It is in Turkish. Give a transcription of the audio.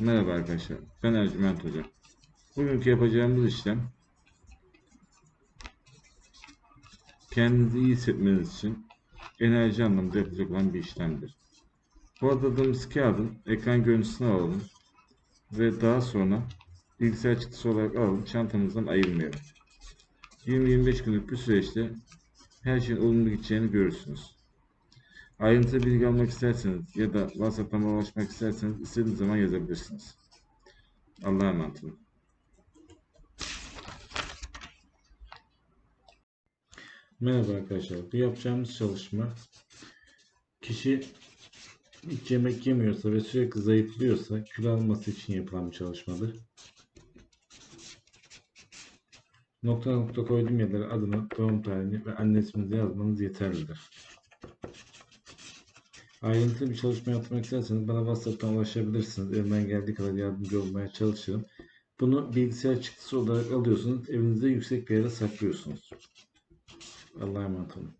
Merhaba arkadaşlar, ben Ercüment Hoca. Bugünkü yapacağımız işlem kendinizi iyi hissetmeniz için enerji anlamında yapacak olan bir işlemdir. Bu adadığımız kağıdın ekran görüntüsünü alalım ve daha sonra bilgisayar çıktısı olarak alalım, çantamızdan ayırmayalım. 20-25 günlük bir süreçte her şeyin olumlu gideceğini görürsünüz. Ayrıntılı bilgi almak isterseniz ya da WhatsApp'tan ulaşmak isterseniz istediğiniz zaman yazabilirsiniz. Allah'a emanet olun. Merhaba arkadaşlar. Bu yapacağımız çalışma kişi hiç yemek yemiyorsa ve sürekli zayıflıyorsa kilo alması için yapılan bir çalışmadır. Nokta nokta koyduğum yerlere adını, doğum tarihini ve anne isminizi yazmanız yeterlidir. Ayrıntılı bir çalışma yapmak isterseniz bana WhatsApp'tan ulaşabilirsiniz. Elimden geldiği kadar yardımcı olmaya çalışırım. Bunu bilgisayar çıktısı olarak alıyorsunuz. Evinizde yüksek bir yere saklıyorsunuz. Allah'a emanet olun.